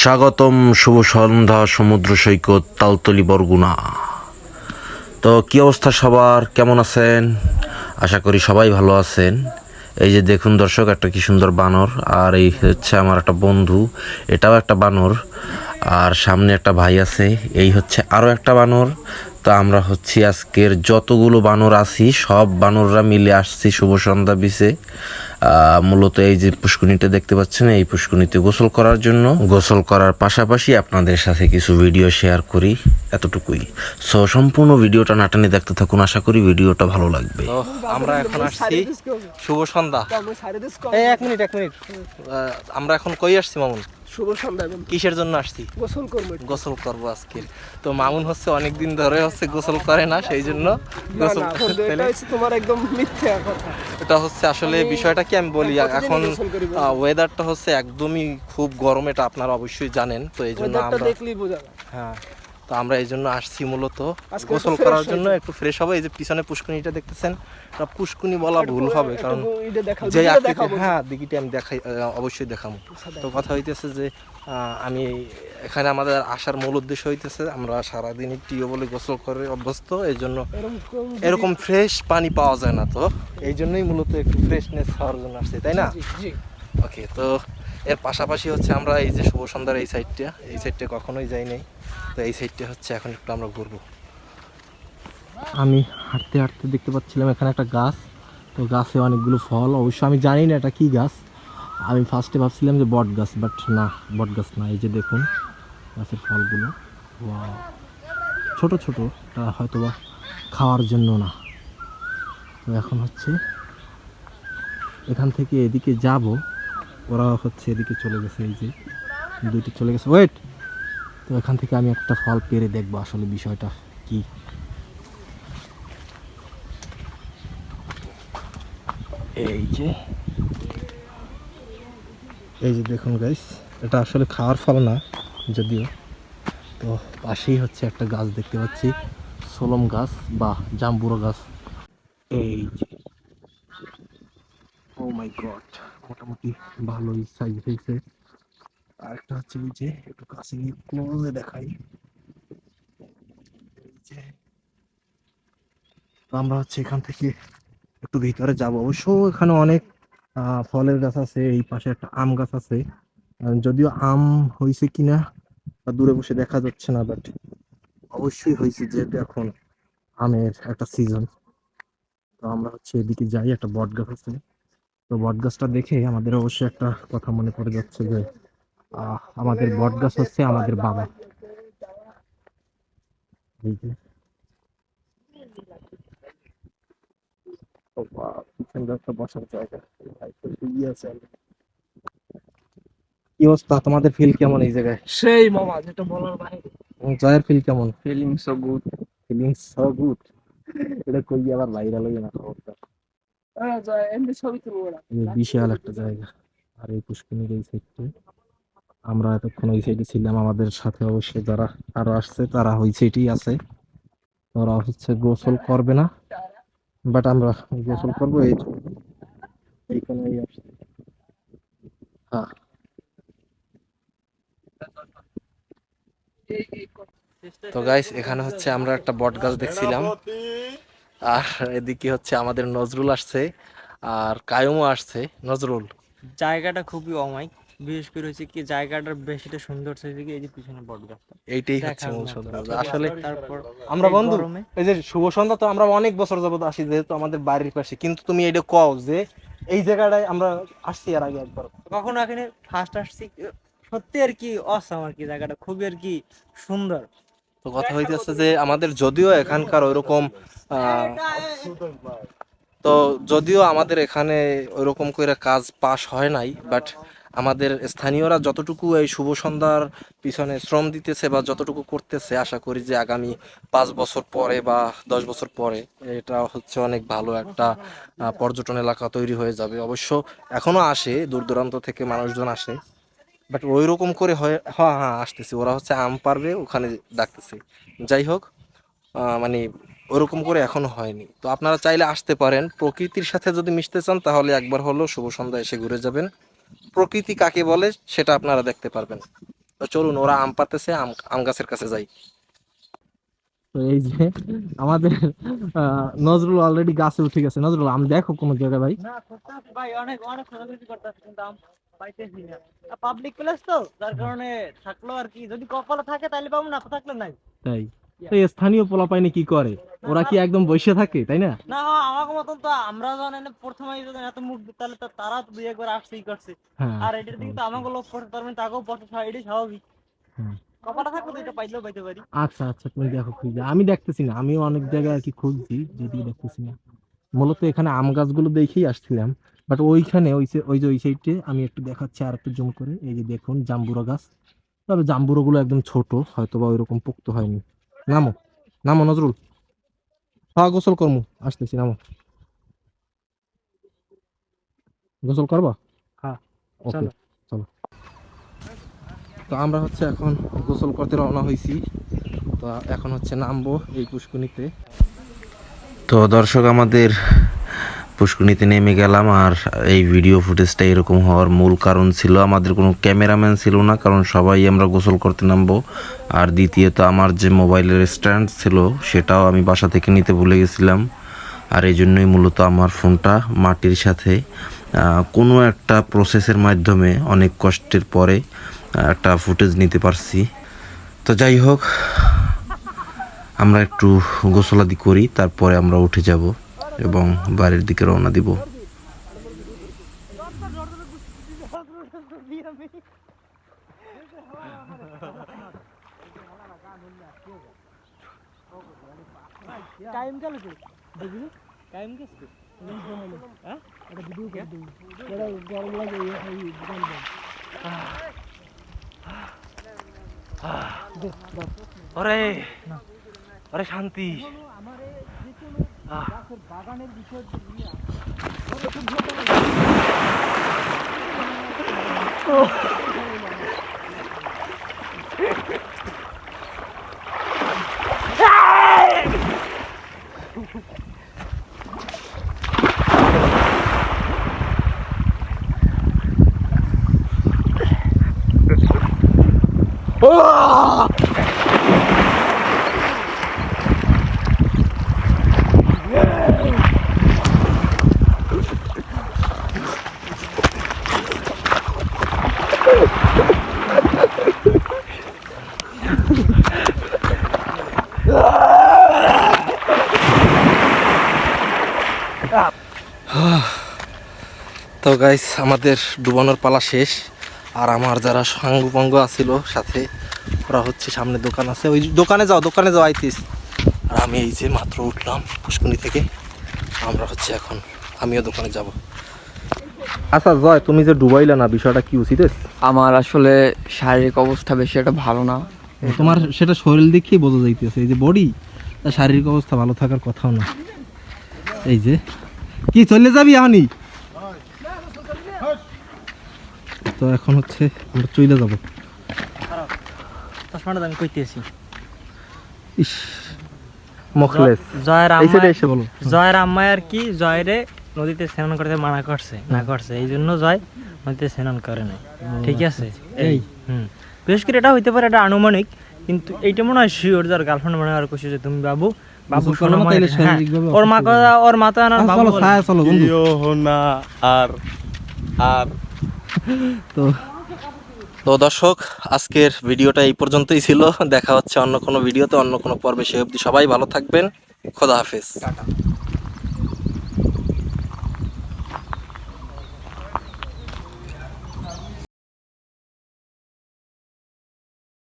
স্বাগতম, শুভ সন্ধ্যা, সমুদ্র সৈকত, তালতলি, বরগুনা। তো কি অবস্থা সবার? কেমন আছেন? আশা করি সবাই ভালো আছেন। এই যে দেখুন দর্শক, একটা কি সুন্দর বানর। আর এই হচ্ছে আমার একটা বন্ধু, এটাও একটা বানর। আর সামনে একটা ভাই আছে, এই হচ্ছে আরও একটা বানর। তো আমরা হচ্ছি আজকের যতগুলো বানর আছি, সব বানররা মিলে আসছি শুভ সন্ধ্যা বিচে মূলত এই যে পুষ্কুনিটা দেখতে পাচ্ছেন এই পুষ্কুনিতে গোসল করার জন্য। গোসল করার পাশাপাশি আপনাদের সাথে কিছু ভিডিও শেয়ার করি এতটুকুই। সো সম্পূর্ণ ভিডিওটা নাটানি দেখতে থাকুন আশা করি ভিডিওটা ভালো লাগবে। আমরা এখন আসছি। শুভ সন্ধ্যা। এক মিনিট এক মিনিট। আমরা এখন কই আসছি মামুন? শুভ সন্ধ্যা কিসের জন্য আসছি? গোসল করব গোসল করব আজকে। তো মামুন হচ্ছে অনেক দিন ধরে হচ্ছে গোসল করে না সেই জন্য গোসল এটা হচ্ছে তোমার একদম মিথ্যা কথা। এটা হচ্ছে আসলে বিষয়টা কি আমি বলি এখন। ওয়েদারটা হচ্ছে একদমই খুব গরম এটা আপনারা অবশ্যই জানেন তো এই জন্য আমরা দেখলেই বোঝা হ্যাঁ। তো আমরা এই জন্য আসছি মূলত গোসল করার জন্য একটু ফ্রেশ হবে। এই যে পিছনে পুষ্কুনিটা দেখতেছেন এটা পুষ্কুনি বলা ভুল হবে কারণ যে আকৃতি হ্যাঁ দিঘিটি আমি দেখাই অবশ্যই দেখাবো। তো কথা হইতেছে যে আমি এখানে আমাদের আসার মূল উদ্দেশ্য হইতেছে আমরা সারাদিনই টিও বলে গোসল করে অভ্যস্ত এই জন্য এরকম ফ্রেশ পানি পাওয়া যায় না তো। এই জন্যই মূলত একটু ফ্রেশনেস খাওয়ার জন্য আসছি তাই না। ওকে তো এর পাশাপাশি হচ্ছে আমরা এই যে শুভ সন্ধ্যার এই সাইডটা এই সাইডটা কখনোই যাই নাই। তো এই সাইডটা হচ্ছে এখন একটু আমরা ঘুরবো। আমি হাঁটতে হাঁটতে দেখতে পাচ্ছিলাম এখানে একটা গাছ। তো গাছে অনেকগুলো ফল। অবশ্য আমি জানি না এটা কি গাছ। আমি ফার্স্টে ভাবছিলাম যে বট গাছ বাট না, বট গাছ না। এই যে দেখুন, গাছের ফলগুলো! ছোট ছোট এটা হয়তো বা খাওয়ার জন্য না। তো এখন হচ্ছে এখান থেকে এদিকে যাব। ওরা হচ্ছে এদিকে চলে গেছে, এই যে দুইটি চলে গেছে। ওয়েট তো এখান থেকে আমি একটা ফল পেরে দেখব আসলে বিষয়টা কি। এই যে এই যে দেখুন গাইস এটা আসলে খাওয়ার ফল না যদিও। তো পাশেই হচ্ছে একটা গাছ দেখতে পাচ্ছি, সোলম গাছ বা জাম্বুরো গাছ। এই যে ও মাই গড মোটামুটি ভালোই সাইজ হয়েছে। আর একটা হচ্ছে এই যে, একটু কাছে ক্লোজে দেখাই। আমরা হচ্ছে এখান থেকে একটু ভিতরে যাব। অবশ্য এখানে অনেক ফলের গাছ আছে, এই পাশে একটা আম গাছ আছে। যদিও আম হয়েছে কিনা তা দূরে বসে দেখা যাচ্ছে না বাট অবশ্যই হয়েছে যেহেতু এখন আমের একটা সিজন তো আমরা হচ্ছে এদিকে যাই, একটা বট গাছ আছে। তো বট গাছটা দেখে আমাদের অবশ্যই একটা কথা মনে পড়ে যাচ্ছে যে আহ, আমাদের বট গাছ হচ্ছে আমাদের বাবা। কি অবস্থা? তোমাদের ফিল কেমন এই জায়গায়? সেই মামা যেটা বলার বাইরে। জয়ের ফিল কেমন? Feeling so good feeling so good এটা কই আবার ভাইরাল হয়ে না খবরটা এমনি ছবি তুলবো না এই বিশাল একটা জায়গা। আর এই পুষ্কিনীর এই সাইডে আমরা এতক্ষণ ওই সাইডে ছিলাম। আমাদের সাথে অবশ্যই যারা আরও আসছে তারা ওই সাইডেই আছে। ওরা হচ্ছে গোসল করবে না বাট আমরা গোসল করব এই যে। এইখানেই আসছে। হ্যাঁ। তো গাইস এখানে হচ্ছে আমরা একটা বট গাছ দেখছিলাম। আর এদিকে হচ্ছে আমাদের নজরুল আসছে আর কায়ুমও আসছে। নজরুল। জায়গাটা খুবই অমায়িক। বিশেষ করে হচ্ছে কি জায়গাটার বেশিটা সুন্দর হচ্ছে কি এই যে পিছনে বট গাছটা এইটাই হচ্ছে মূল। সৌন্দর্য। আসলে তারপর আমরা বন্ধু এই যে শুভ সন্ধ্যা তো আমরা অনেক বছর যাবত আসি যেহেতু আমাদের বাড়ির পাশে। কিন্তু তুমি এটা কও যে এই জায়গাটায় আমরা আসছি আর আগে একবার। কখনো এখানে ফার্স্ট আসছি? সত্যি আর কি অসাম আর কি জায়গাটা। খুবই আর কি সুন্দর। তো কথা হইতেছে যে আমাদের যদিও এখানকার ওইরকম তো যদিও আমাদের এখানে ওইরকম করে কাজ পাস হয় নাই বাট আমাদের স্থানীয়রা যতটুকু এই শুভ সন্ধ্যার পিছনে শ্রম দিতেছে বা যতটুকু করতেছে, আশা করি যে আগামী পাঁচ বছর পরে বা দশ বছর পরে এটা হচ্ছে অনেক ভালো একটা পর্যটন এলাকা তৈরি হয়ে যাবে। অবশ্য এখনও আসে, দূর দূরান্ত থেকে মানুষজন আসে বাট ওই রকম করে হয় হ্যাঁ হ্যাঁ আসতেছে। ওরা হচ্ছে আম পারবে, ওখানে ডাকতেছে। যাই হোক মানে ওরকম করে এখনও হয়নি। তো আপনারা চাইলে আসতে পারেন। প্রকৃতির সাথে যদি মিশতে চান তাহলে একবার হলো শুভ সন্ধ্যা এসে ঘুরে যাবেন। প্রকৃতি কাকে বলে সেটা আপনারা দেখতে পারবেন। তো চলুন ওরা আম পাতেছে আম আম গাছের কাছে যাই। তো এই যে আমাদের আহ, নজরুল অলরেডি গাছে উঠে গেছে। নজরুল আম দেখো কোনো জায়গায় ভাই? না ভাই অনেক অনেক খোঁজাখুঁজি করতেছি কিন্তু আম পাইতেছি না। পাবলিক প্লেস তো যার কারণে থাকল আর কি যদি কপালে থাকে তাহলে পাবো না থাকলে নাই। তাই। তো এই স্থানীয় পোলা পাইনি কি করে? ওরা কি একদম বসে থাকে তাই না? না আমাকে মতন তো আমরা প্রথমে যদি এত মুখ তাহলে তো তারা দুই একবার করছে। হ্যাঁ। আর এটার দিকে তো আমাকে লোক মানে তাকেও এটাই স্বাভাবিক। পারি। আচ্ছা আচ্ছা তুমি দেখো খুঁজে আমি দেখতেছি না আমিও অনেক জায়গায় আর কি খুঁজছি যদিও দেখতেছি না। মূলত এখানে আম গাছগুলো দেখেই আসছিলাম বাট ওইখানে ওই যে- ওই যে ওই সাইডে আমি একটু দেখাচ্ছি আর একটু জুম করে। এই যে দেখুন জাম্বুরা গাছ। তবে জাম্বুরা গুলো একদম ছোট হয়তো বা ওইরকম পোক্ত হয়নি। নামো নামো নজরুল। হ্যাঁ গোসল করমু। আসতেছি নামো। গোসল করবা? হ্যাঁ, চলো। চলো। তো আমরা হচ্ছে এখন গোসল করতে রওনা হয়েছি তো এখন হচ্ছে নামবো এই পুষ্কুনিতে তো দর্শক আমাদের পুষ্করণীতে নেমে গেলাম আর এই ভিডিও ফুটেজটা এরকম হওয়ার মূল কারণ ছিল, আমাদের কোনো ক্যামেরাম্যান ছিল না, কারণ সবাই আমরা গোসল করতে নামবো। আর দ্বিতীয়ত আমার যে মোবাইলের স্ট্যান্ড ছিল, সেটাও আমি বাসা থেকে নিতে ভুলে গেছিলাম। আর এই জন্যই মূলত আমার ফোনটা মাটির সাথে কোনো একটা প্রসেসের মাধ্যমে অনেক কষ্টের পরে একটা ফুটেজ নিতে পারছি। তো যাই হোক, আমরা একটু গোসলাদি করি, তারপরে আমরা উঠে যাব। এবং বাড়ির দিকে রওনা দিব টাইম গেল কি দেখবি টাইম গরম লাগে এই দোকান শান্তি বাগানের বিষয় নিয়ে তো গাইস আমাদের ডুবানোর পালা শেষ। আর আমার যারা সাঙ্গপাঙ্গ আছিল সাথে ওরা হচ্ছে সামনে দোকান আছে। ওই দোকানে যাও দোকানে যাও আইতিস। আর আমি এই যে মাত্র উঠলাম পুষ্কুনি থেকে। আমরা হচ্ছে এখন আমিও দোকানে যাব। আচ্ছা জয় তুমি যে ডুবাইলা না বিষয়টা কি উচিত আমার আসলে শারীরিক অবস্থা বেশি একটা ভালো না। তোমার সেটা শরীর দেখেই বোঝা যাইতেছে এই যে বডি তার শারীরিক অবস্থা ভালো থাকার কথাও না। এই যে। কি চলে যাবি এখনই? তো এখন হচ্ছে আমরা চলে যাব। চশমাটা আমি কইতেছি। ইস মখলেস। জয়ের আম্মা এসে বলো। জয়ের আম্মাই আর কি জয়রে নদীতে স্নান করতে মানা করছে না করছে। এই জন্য জয় নদীতে স্নান করে নাই। ঠিক আছে? এই। হুম। বিশেষ করে এটা হইতে পারে এটা আনুমানিক কিন্তু এইটা মনে হয় শিওর যার গার্লফ্রেন্ড মনে হয় আর কইছে যে তুমি বাবু বাবু ওর মা কথা ওর আনার বাবু চলো তো দর্শক আজকের ভিডিওটা এই পর্যন্তই ছিল। দেখা হচ্ছে অন্য কোনো ভিডিওতে অন্য কোনো পর্বে। সে অবধি সবাই ভালো থাকবেন। খোদা হাফেজ।